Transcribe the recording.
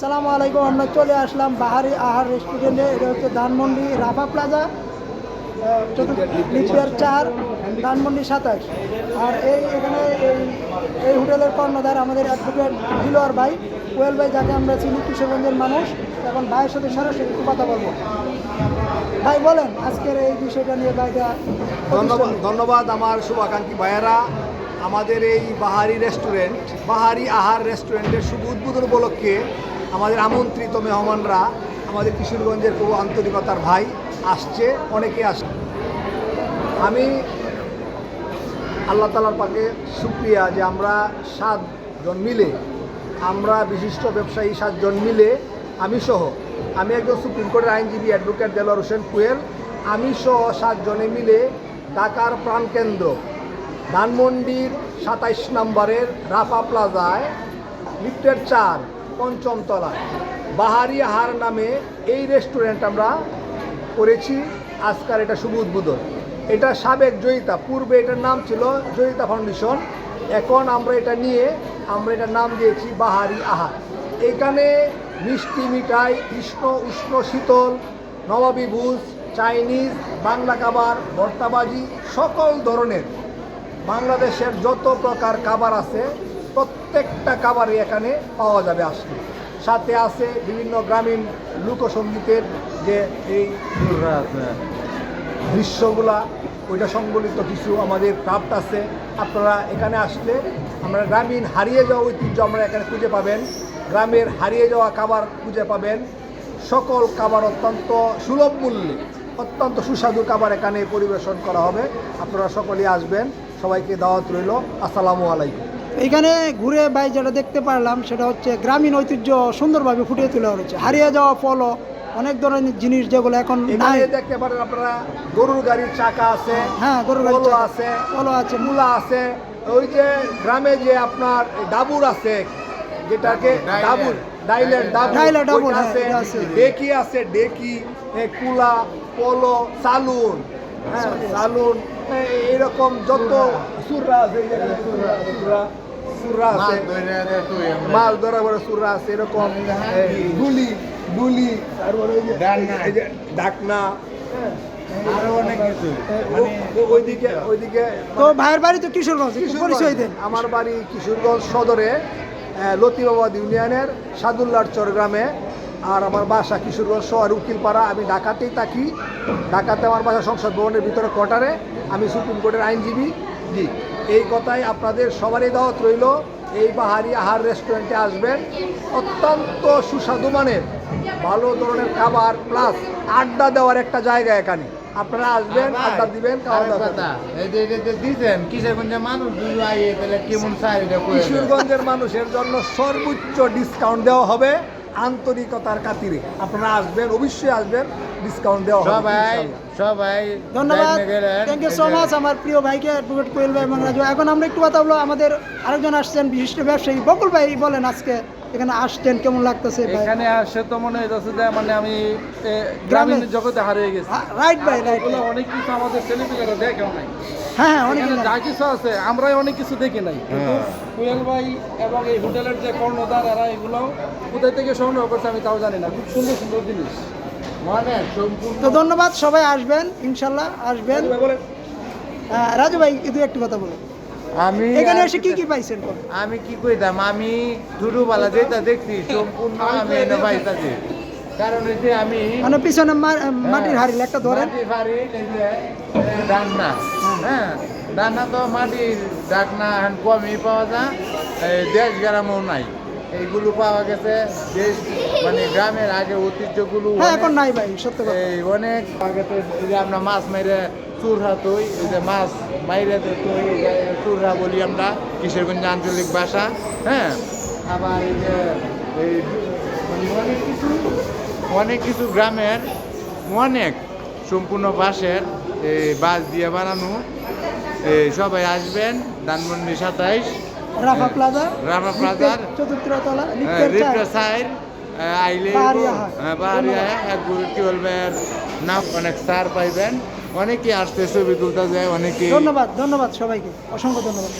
আসসালামু আলাইকুম আমরা চলে আসলাম বাহারি আহার রেস্টুরেন্টে এটা হচ্ছে ধানমন্ডি রাফা প্লাজা লিপিয়ার চার ধানমন্ডি সাতাশ। আর এই এখানে এই এই হোটেলের কর্ণধার আমাদের অ্যাডভোকেট দিলোয়ার ভাই। কোয়েল ভাই যাকে আমরা চিনি কিশোরগঞ্জের মানুষ। এখন ভাইয়ের সাথে সরাসরি একটু কথা বলব। ভাই বলেন আজকের এই বিষয়টা নিয়ে ভাইটা ধন্যবাদ ধন্যবাদ আমার শুভাকাঙ্ক্ষী ভাইয়েরা। আমাদের এই বাহারি রেস্টুরেন্ট বাহারি আহার রেস্টুরেন্টের শুভ উদ্বোধন উপলক্ষে আমাদের আমন্ত্রিত মেহমানরা আমাদের কিশোরগঞ্জের খুব আন্তরিকতার ভাই আসছে, অনেকে আসছে আমি আল্লাহ তালার পাকে সুক্রিয়া যে আমরা সাতজন মিলে, আমরা বিশিষ্ট ব্যবসায়ী সাতজন মিলে, আমি সহ, আমি একজন সুপ্রিম কোর্টের আইনজীবী অ্যাডভোকেট দেলোয়ার হোসেন কুয়েল আমি সহ সাতজনে মিলে ঢাকার প্রাণকেন্দ্র ধানমন্ডির সাতাইশ নম্বরের রাফা প্লাজায় লিফটের চার পঞ্চম তলায়। বাহারি আহার নামে এই রেস্টুরেন্ট আমরা করেছি। আজকার এটা শুভ উদ্বোধন। এটা সাবেক জয়িতা, পূর্বে এটার নাম ছিল জয়িতা ফাউন্ডেশন এখন আমরা এটা নিয়ে আমরা এটার নাম দিয়েছি বাহারি আহার। এখানে মিষ্টি মিঠাই, কৃষ্ণ উষ্ণ শীতল, নবাবী ভুজ, চাইনিজ, বাংলা কাবার ভর্তাবাজি, সকল ধরনের বাংলাদেশের যত প্রকার খাবার আছে প্রত্যেকটা খাবারই এখানে পাওয়া যাবে আসলে সাথে আছে বিভিন্ন গ্রামীণ লোকসঙ্গীতের যে এই দৃশ্যগুলা, ওইটা সংবলিত কিছু আমাদের ক্রাফট আছে। আপনারা এখানে আসলে আমরা গ্রামীণ হারিয়ে যাওয়া ঐতিহ্য আমরা এখানে খুঁজে পাবেন। গ্রামের হারিয়ে যাওয়া খাবার খুঁজে পাবেন। সকল খাবার অত্যন্ত সুলভ মূল্যে, অত্যন্ত সুস্বাদু খাবার এখানে পরিবেশন করা হবে। আপনারা সকলেই আসবেন। সবাইকে দাওয়াত রইল। আসসালামু আলাইকুম। এখানে ঘুরে ভাই যেটা দেখতে পারলাম সেটা হচ্ছে গ্রামীণ ঐতিহ্য সুন্দরভাবে ফুটিয়ে তোলা হয়েছে হারিয়ে যাওয়া ফলও অনেক ধরনের জিনিস যেগুলো এখন নাই দেখতে পারেন আপনারা গরুর গাড়ির চাকা আছে হ্যাঁ, গরুর চাকা। আছে কলো আছে। মূলা আছে ওই যে গ্রামে যে আপনার ডাবুর আছে যেটাকে ডাবুর ডাইলের ডাবুর ডাইলের ডাবুর, হ্যাঁ, আছে আছে। ডেকি আছে ডেকি কুলা পলো সালুন হ্যাঁ সালুন এ- এইরকম যত সুররা আছে সুররা সুররা আছে মাছ ধরা বড় সুররা আছে এরকম গুলি গুলি তারপরে ওই যে এই ডাকনা। অনেক কিছু। ও- ও- ওইদিকে ওইদিকে তো ভাইয়ের বাড়ি তো কিশোরগঞ্জ কিশোরগঞ্জ। পরিচয় দেন। আমার বাড়ি কিশোরগঞ্জ সদরে লতিবাবাদ ইউনিয়নের সাদুল্লার চর গ্রামে। আর আমার বাসা কিশোরগঞ্জ শহর উকিলপাড়া। আমি ঢাকাতেই থাকি। ঢাকাতে আমার বাসা সংসদ ভবনের ভিতরে কোয়ার্টারে। আমি সুপ্রিম কোর্টের আইনজীবী। জি। এই কথাই আপনাদের সবারই দাওয়াত রইল। এই বাহারি আহার রেস্টুরেন্টে আসবেন। অত্যন্ত সুস্বাদু মানের ভালো ধরনের খাবার প্লাস আড্ডা দেওয়ার একটা জায়গা এখানে। আপনারা আসবেন আড্ডা দিবেন খাওয়া দাওয়া মানুষ কেমন কিশোরগঞ্জের মানুষের জন্য সর্বোচ্চ ডিসকাউন্ট দেওয়া হবে। আন্তরিকতার খাতিরে। আপনারা আসবেন অবশ্যই আসবেন। ডিসকাউন্ট দেওয়া হবে সবাই। সবাই ধন্যবাদ। থ্যাংক ইউ সো মাচ আমার প্রিয় ভাইকে অ্যাডভোকেট কোয়েল ভাই এবং রাজু এখন আমরা একটু কথা বলব আমাদের আরেকজন আসছেন বিশিষ্ট ব্যবসায়ী বকুল ভাই বলেন আজকে। এখানে আসছেন কেমন লাগতেছে ভাই? এখানে আসে তো মনে হইতেছে যে মানে আমি গ্রামীণ জগতে হারিয়ে গেছি। রাইট ভাই রাইট এগুলো অনেক কিছু আমাদের ছেলেপিলেরা দেখেও নাই হ্যাঁ হ্যাঁ অনেক যা কিছু আছে আমরাই অনেক কিছু দেখি নাই। কিন্তু কুয়েল ভাই এবং এই হোটেলের যে কর্ণধার এরা এগুলো কোথায় থেকে সংগ্রহ করছে আমি তাও জানি না। খুব সুন্দর সুন্দর জিনিস। মানে সম্পূর্ণ তো ধন্যবাদ সবাই আসবেন ইনশাল্লাহ আসবেন। হ্যাঁ, রাজু ভাই দু একটু কথা বলুন। আমি এখানে এসে কি কি পাইছেন? আমি কি কইতাম আমি ছোটবেলা যেটা দেখছি সম্পূর্ণ আমি এনে পাইতাছি। কারণ হচ্ছে আমি মানে পিছনে মা- মাটির হাড়িল একটা ধরেন। মাটির বাড়ি, এই যে, হ্যাঁ। ডাকনা তো মাটির ডাকনা কমই পাওয়া যায়। এই দেশ গ্রামেও নাই। এইগুলো পাওয়া গেছে দেশ মানে গ্রামের আগে ঐতিহ্যগুলো হ্যাঁ অনেক- এখন নাই ভাই সত্য কথা। এই অনেক আগে তো এই আমরা মাছ মেরে চুরহা তৈ এই যে মাছ এই চুরহা বলি আমরা কিশোরগঞ্জ আঞ্চলিক ভাষা হ্যাঁ? আবার এই যে এই মানে অনেক কিছু অনেক কিছু গ্রামের অনেক সম্পূর্ণ বাঁশের এই বাঁশ দিয়ে বানানো। এই সবাই আসবেন ধানমন্ডি সাতাইশ রাফা প্লাজা রাফা প্লাজার হ্যাঁ, লিফটের চার। রিপ্টা সাইড আইলে এক কি বলবেন না অনেক সার পাইবেন। অনেকে আসতেছে তুলতে যায় অনেকে ধন্যবাদ ধন্যবাদ সবাইকে অসংখ্য ধন্যবাদ।